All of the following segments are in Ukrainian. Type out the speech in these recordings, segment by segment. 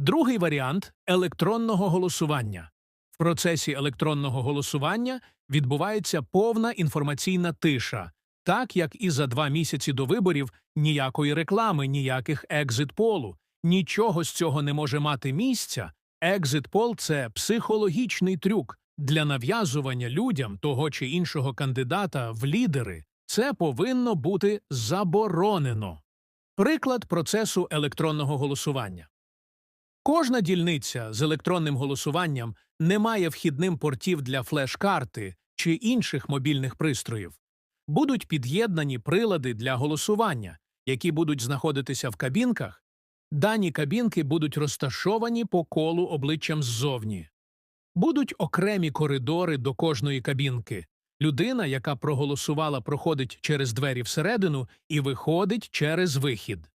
Другий варіант електронного голосування. В процесі електронного голосування відбувається повна інформаційна тиша, так як і за два місяці до виборів ніякої реклами, ніяких екзит-полу, нічого з цього не може мати місця. Екзит-пол – це психологічний трюк для нав'язування людям того чи іншого кандидата в лідери. Це повинно бути заборонено. Приклад процесу електронного голосування. Кожна дільниця з електронним голосуванням не має вхідним портів для флеш-карти чи інших мобільних пристроїв. Будуть під'єднані прилади для голосування, які будуть знаходитися в кабінках. Дані кабінки будуть розташовані по колу обличчям ззовні. Будуть окремі коридори до кожної кабінки. Людина, яка проголосувала, проходить через двері всередину і виходить через вихід.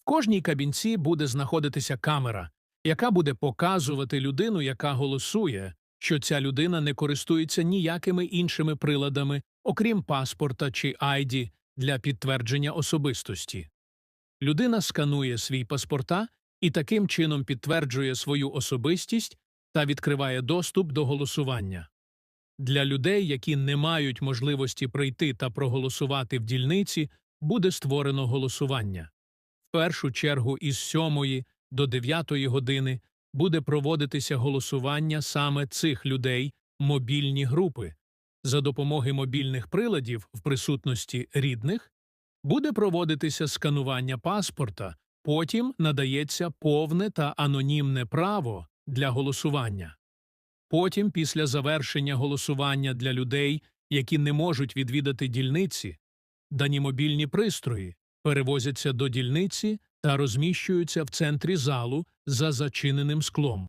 В кожній кабінці буде знаходитися камера, яка буде показувати людину, яка голосує, що ця людина не користується ніякими іншими приладами, окрім паспорта чи ID для підтвердження особистості. Людина сканує свій паспорта і таким чином підтверджує свою особистість та відкриває доступ до голосування. Для людей, які не мають можливості прийти та проголосувати в дільниці, буде створено голосування. Першу чергу із 7 до 9 години буде проводитися голосування саме цих людей, мобільні групи. За допомоги мобільних приладів в присутності рідних буде проводитися сканування паспорта, потім надається повне та анонімне право для голосування. Потім, після завершення голосування для людей, які не можуть відвідати дільниці, дані мобільні пристрої перевозяться до дільниці та розміщуються в центрі залу за зачиненим склом.